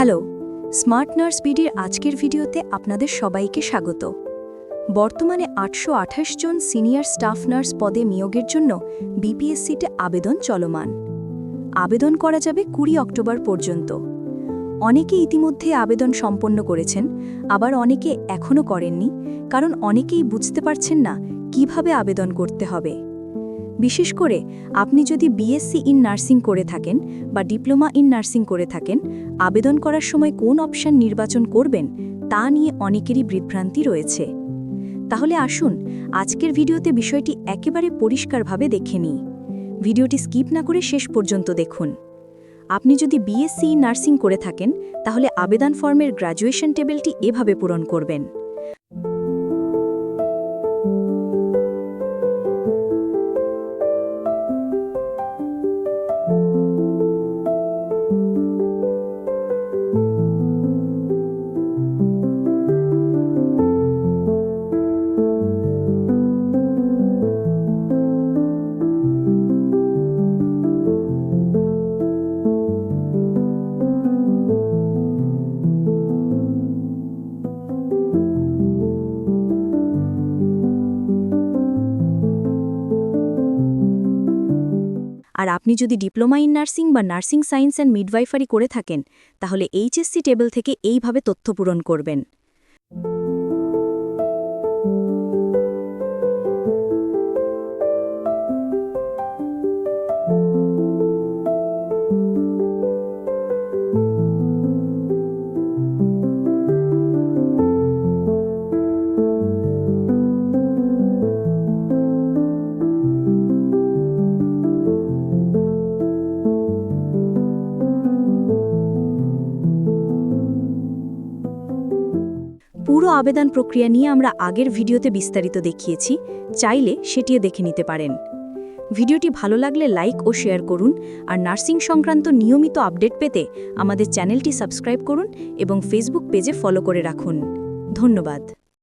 Hello, smart nurse বিডির আজকের ভিডিওতে আপনাদের সবাইকে স্বাগত। বর্তমানে আটশো আঠাশ জন সিনিয়র স্টাফ নার্স পদে নিয়োগের জন্য বিপিএসসিতে আবেদন চলমান। আবেদন করা যাবে কুড়ি অক্টোবর পর্যন্ত। অনেকে ইতিমধ্যে আবেদন সম্পন্ন করেছেন, আবার অনেকে এখনও করেননি, কারণ অনেকেই বুঝতে পারছেন না কীভাবে আবেদন করতে হবে। বিশেষ করে আপনি যদি বিএসসি ইন নার্সিং করে থাকেন বা ডিপ্লোমা ইন নার্সিং করে থাকেন, আবেদন করার সময় কোন অপশন নির্বাচন করবেন তা নিয়ে অনেকেরই বিভ্রান্তি রয়েছে। তাহলে আসুন আজকের ভিডিওতে বিষয়টি একেবারে পরিষ্কারভাবে দেখে নিই। ভিডিওটি স্কিপ না করে শেষ পর্যন্ত দেখুন। আপনি যদি বিএসসি নার্সিং করে থাকেন, তাহলে আবেদন ফর্মের গ্র্যাজুয়েশন টেবিলটি এভাবে পূরণ করবেন। আর আপনি যদি ডিপ্লোমা ইন নার্সিং বা নার্সিং সায়েন্স অ্যান্ড মিডওয়াইফারি করে থাকেন, তাহলে এইচএসসি টেবিল থেকে এইভাবে তথ্য পূরণ করবেন। পুরো আবেদন প্রক্রিয়া নিয়ে আমরা আগের ভিডিওতে বিস্তারিত দেখিয়েছি, চাইলে সেটিও দেখে নিতে পারেন। ভিডিওটি ভালো লাগলে লাইক ও শেয়ার করুন আর নার্সিং সংক্রান্ত নিয়মিত আপডেট পেতে আমাদের চ্যানেলটি সাবস্ক্রাইব করুন এবং ফেসবুক পেজে ফলো করে রাখুন। ধন্যবাদ।